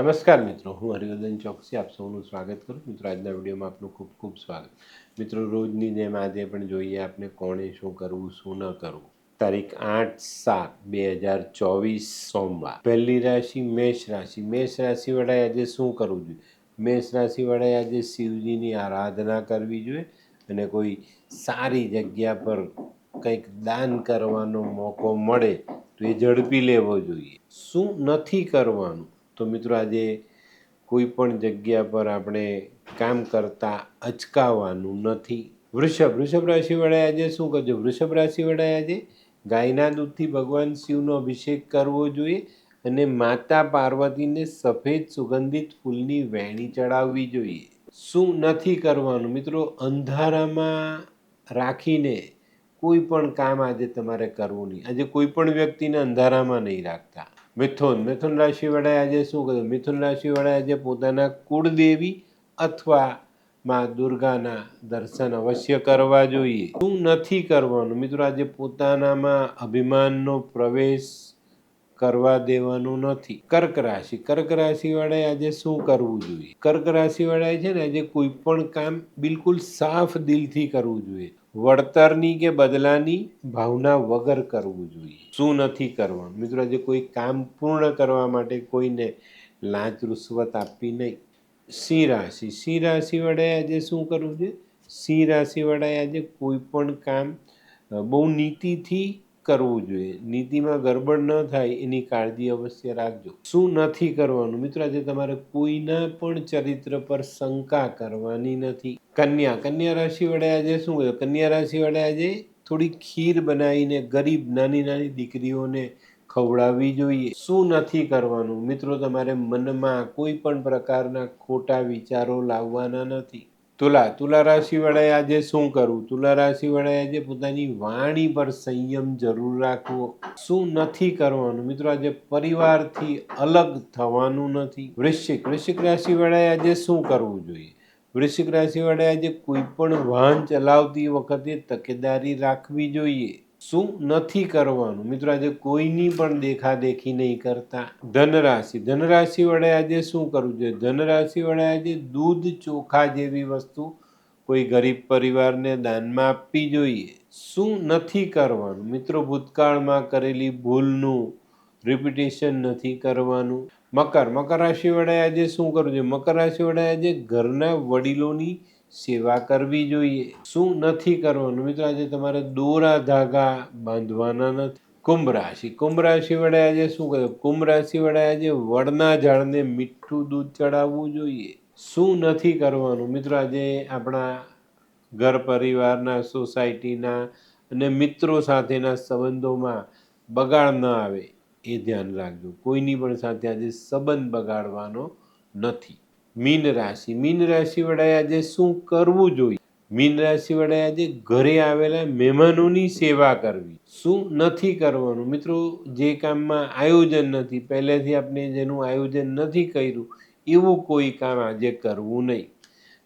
નમસ્કાર મિત્રો, હું હરિવર્ધન ચોકસી આપ સૌનું સ્વાગત કરું. મિત્રો, આજના વિડીયોમાં આપનું ખૂબ ખૂબ સ્વાગત. મિત્રો, રોજની જેમ આજે પણ જોઈએ આપણે કોણે શું કરવું, શું ન કરવું. તારીખ આઠ સાત બે હજાર ચોવીસ સોમવાર. પહેલી રાશિ મેષ રાશિ. મેષ રાશિ વડાએ આજે શું કરવું જોઈએ? મેષ રાશિ વડાએ આજે શિવજીની આરાધના કરવી જોઈએ અને કોઈ સારી જગ્યા પર કંઈક દાન કરવાનો મોકો મળે તો એ ઝડપી લેવો જોઈએ. શું નથી કરવાનું? તો મિત્રો આજે કોઈ પણ જગ્યા પર આપણે કામ કરતા અચકાવાનું નથી. વૃષભ વૃષભ રાશિ વડાએ આજે શું કરજો? વૃષભ રાશિ વડાએ આજે ગાયના દૂધથી ભગવાન શિવનો અભિષેક કરવો જોઈએ અને માતા પાર્વતીને સફેદ સુગંધિત ફૂલની વેણી ચડાવવી જોઈએ. શું નથી કરવાનું મિત્રો? અંધારામાં રાખીને કોઈ પણ કામ આજે તમારે કરવું નહીં. આજે કોઈ પણ વ્યક્તિને અંધારામાં નહીં રાખતા. મિથુન. મિથુન રાશિ વડાએ આજે શું કર્યું? મિથુન રાશિ વડાએ આજે પોતાના કુળદેવી અથવા માં દુર્ગાના દર્શન અવશ્ય કરવા જોઈએ. શું નથી કરવાનું? મિત્રો, આજે પોતાનામાં અભિમાનનો પ્રવેશ કરવા દેવાનું નથી. કર્ક રાશિ. કર્ક રાશિ વાળાએ આજે શું કરવું જોઈએ? કર્ક રાશિ વાળાએ છે ને, આજે કોઈ પણ કામ બિલકુલ સાફ દિલથી કરવું જોઈએ. વળતરની કે બદલાની ભાવના વગર કરવું જોઈએ. શું નથી કરવાનું? મિત્રો, આજે કોઈ કામ પૂર્ણ કરવા માટે કોઈને લાંચ રૂશ્વત આપવી નહીં. સિંહ રાશિ. સિંહ રાશિ વડાએ આજે શું કરવું છે સિંહ રાશિ વડાએ આજે કોઈ પણ કામ બહુ નીતિથી કરવું જોઈએ. નીતિમાં ગરબડ ન થાય એની કાળજી અવશ્ય રાખજો. શું નથી કરવાનું? મિત્રો, આજે તમારે કોઈના પણ ચરિત્ર પર શંકા કરવાની નથી. કન્યા. કન્યા રાશિ વડે આજે શું કહ્યું કન્યા રાશિ વડે આજે થોડી ખીર બનાવીને ગરીબ નાની નાની દીકરીઓને ખવડાવવી જોઈએ. શું નથી કરવાનું? મિત્રો, તમારે મનમાં કોઈ પણ પ્રકારના ખોટા વિચારો લાવવાના નથી. તુલા તુલા રાશિ વડાએ આજે શું કરવું? તુલા રાશિ વડાએ આજે પોતાની વાણી પર સંયમ જરૂર રાખવો. શું નથી કરવાનું? મિત્રો, આજે પરિવારથી અલગ થવાનું નથી. વૃશ્ચિક વૃશ્ચિક રાશિ વડાએ આજે શું કરવું જોઈએ? વૃશ્ચિક રાશિ વડાએ આજે કોઈ પણ વાહન ચલાવતી વખતે તકેદારી રાખવી જોઈએ. શું નથી કરવાનું? મિત્રો, આજે કોઈની પણ દેખાદેખી નહીં કરતા ધનરાશિ. ધનરાશિ વડે આજે શું કરવું જોઈએ? ધનરાશિ વડે આજે દૂધ ચોખા જેવી વસ્તુ કોઈ ગરીબ પરિવારને દાનમાં આપવી જોઈએ. શું નથી કરવાનું? મિત્રો, ભૂતકાળમાં કરેલી ભૂલનું રિપીટેશન નથી કરવાનું. મકર. મકર રાશિ વડે આજે શું કરવું જોઈએ? મકર રાશિ વડે આજે ઘરના વડીલોની સેવા કરવી જોઈએ. શું નથી કરવાનું? મિત્રો, આજે તમારે દોરા ધાગા બાંધવાના નથી. કુંભ રાશિ. કુંભ રાશિ વડે આજે શું કર્યું કુંભ રાશિ વડે આજે વડના ઝાડને મીઠું દૂધ ચડાવવું જોઈએ. શું નથી કરવાનું? મિત્રો, આજે આપણા ઘર પરિવારના, સોસાયટીના અને મિત્રો સાથેના સંબંધોમાં બગાડ ન આવે એ ધ્યાન રાખજો. કોઈની પણ સાથે આજે સંબંધ બગાડવાનો નથી. મીન રાશિ. મીન રાશિ વડાએ આજે શું કરવું જોઈએ? મીન રાશિ વડાએ આજે ઘરે આવેલા મહેમાનોની સેવા કરવી. શું નથી કરવાનું? મિત્રો, જે કામમાં આયોજન નથી, પહેલેથી આપણે જેનું આયોજન નથી કર્યું, એવું કોઈ કામ આજે કરવું નહીં.